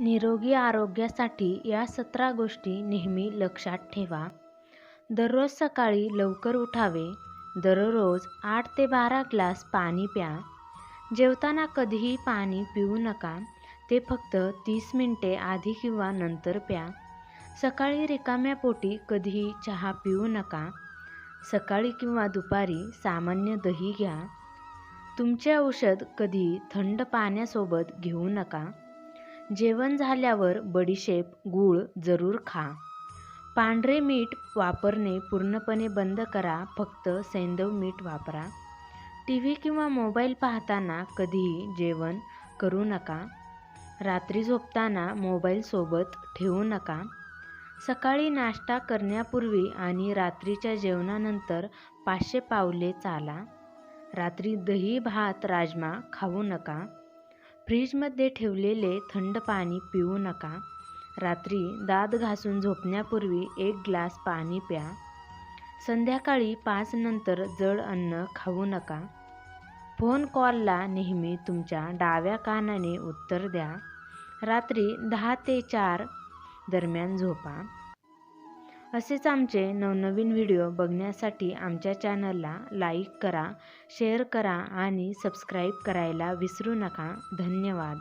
निरोगी आरोग्यासाठी या सतरा गोष्टी नेहमी लक्षात ठेवा. दररोज सकाळी लवकर उठावे. दररोज आठ ते बारा ग्लास पाणी प्या. जेवताना कधीही पाणी पिऊ नका. ते फक्त तीस मिनटे आधी किंवा नंतर प्या. सकाळी रिकाम्या पोटी कधीही चहा पिऊ नका. सकाळी किंवा दुपारी सामान्य दही घ्या. तुमचे औषध कधी थंड पाण्यासोबत घेऊ नका. जेवण झाल्यावर बडीशेप गूळ जरूर खा. पांढरे मीठ वापरणे पूर्णपणे बंद करा फक्त सैंदव मीठ वापरा. टी व्ही किंवा मोबाईल पाहताना कधीही जेवण करू नका. रात्री झोपताना मोबाईलसोबत ठेवू नका. सकाळी नाश्ता करण्यापूर्वी आणि रात्रीच्या जेवणानंतर पाचशे पावले चाला. रात्री दही भात राजमा खाऊ नका. फ्रीजमध्ये ठेवलेले थंड पाणी पिऊ नका. रात्री दात घासून झोपण्यापूर्वी एक ग्लास पाणी प्या. संध्याकाळी पाच नंतर जड अन्न खाऊ नका. फोन कॉलला नेहमी तुमच्या डाव्या कानाने उत्तर द्या. रात्री दहा ते चार दरम्यान झोपा. असेच आमचे नवनवीन व्हिडिओ बघण्यासाठी आमच्या चॅनलला लाईक करा शेअर करा आणि सबस्क्राईब करायला विसरू नका. धन्यवाद.